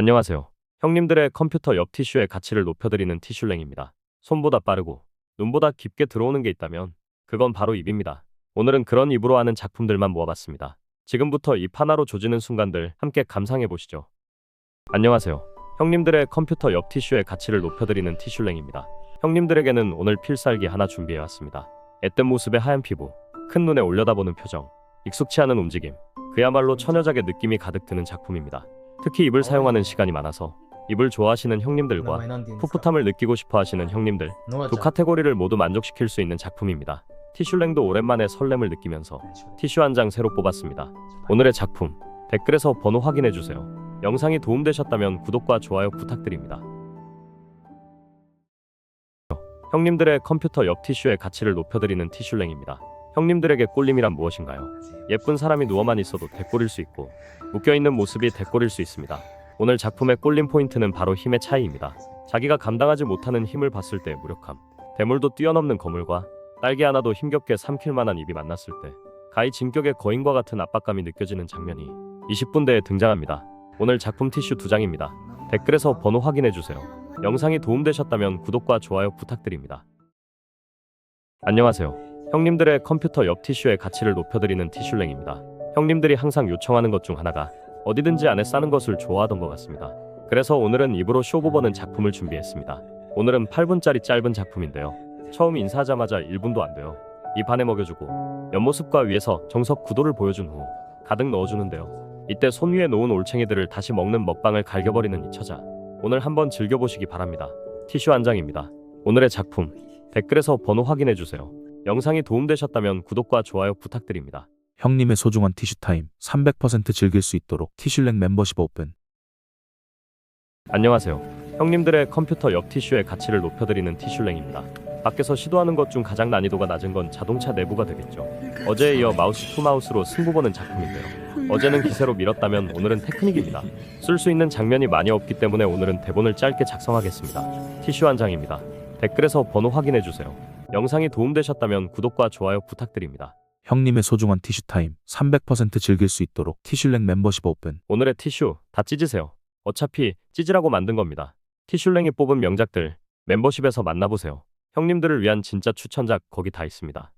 안녕하세요. 형님들의 컴퓨터 옆 티슈의 가치를 높여드리는 티슐랭입니다. 손보다 빠르고 눈보다 깊게 들어오는 게 있다면 그건 바로 입입니다. 오늘은 그런 입으로 하는 작품들만 모아봤습니다. 지금부터 입 하나로 조지는 순간들 함께 감상해 보시죠. 안녕하세요. 형님들의 컴퓨터 옆 티슈의 가치를 높여드리는 티슐랭입니다. 형님들에게는 오늘 필살기 하나 준비해 왔습니다. 앳된 모습의 하얀 피부, 큰 눈에 올려다보는 표정, 익숙치 않은 움직임, 그야말로 처녀작의 느낌이 가득 드는 작품입니다. 특히 입을 사용하는 시간이 많아서 입을 좋아하시는 형님들과 풋풋함을 느끼고 싶어 하시는 형님들 두 카테고리를 모두 만족시킬 수 있는 작품입니다. 티슐랭도 오랜만에 설렘을 느끼면서 티슈 한 장 새로 뽑았습니다. 오늘의 작품 댓글에서 번호 확인해 주세요. 영상이 도움되셨다면 구독과 좋아요 부탁드립니다. 형님들의 컴퓨터 옆 티슈의 가치를 높여드리는 티슐랭입니다. 형님들에게 꼴림이란 무엇인가요? 예쁜 사람이 누워만 있어도 대꼴일 수 있고 묶여있는 모습이 대꼴일 수 있습니다. 오늘 작품의 꼴림 포인트는 바로 힘의 차이입니다. 자기가 감당하지 못하는 힘을 봤을 때의 무력함, 대물도 뛰어넘는 거물과 딸기 하나도 힘겹게 삼킬 만한 입이 만났을 때 가히 진격의 거인과 같은 압박감이 느껴지는 장면이 20분대에 등장합니다. 오늘 작품 티슈 두 장입니다. 댓글에서 번호 확인해 주세요. 영상이 도움되셨다면 구독과 좋아요 부탁드립니다. 안녕하세요. 형님들의 컴퓨터 옆 티슈의 가치를 높여드리는 티슐랭입니다. 형님들이 항상 요청하는 것 중 하나가 어디든지 안에 싸는 것을 좋아하던 것 같습니다. 그래서 오늘은 입으로 쇼부 보는 작품을 준비했습니다. 오늘은 8분짜리 짧은 작품인데요. 처음 인사하자마자 1분도 안 돼요. 입 안에 먹여주고 옆모습과 위에서 정석 구도를 보여준 후 가득 넣어주는데요. 이때 손 위에 놓은 올챙이들을 다시 먹는 먹방을 갈겨버리는 이 처자. 오늘 한번 즐겨보시기 바랍니다. 티슈 한 장입니다. 오늘의 작품 댓글에서 번호 확인해 주세요. 영상이 도움되셨다면 구독과 좋아요 부탁드립니다. 형님의 소중한 티슈타임 300% 즐길 수 있도록 티슐랭 멤버십 오픈 안녕하세요. 형님들의 컴퓨터 옆 티슈의 가치를 높여드리는 티슐랭입니다. 밖에서 시도하는 것 중 가장 난이도가 낮은 건 자동차 내부가 되겠죠. 어제에 이어 마우스 투 마우스로 승부 보는 작품인데요. 어제는 기세로 밀었다면 오늘은 테크닉입니다. 쓸 수 있는 장면이 많이 없기 때문에 오늘은 대본을 짧게 작성하겠습니다. 티슈 한 장입니다. 댓글에서 번호 확인해 주세요. 영상이 도움되셨다면 구독과 좋아요 부탁드립니다. 형님의 소중한 티슈 타임 300% 즐길 수 있도록 티슐랭 멤버십 오픈 오늘의 티슈 다 찢으세요. 어차피 찢으라고 만든 겁니다. 티슐랭이 뽑은 명작들 멤버십에서 만나보세요. 형님들을 위한 진짜 추천작 거기 다 있습니다.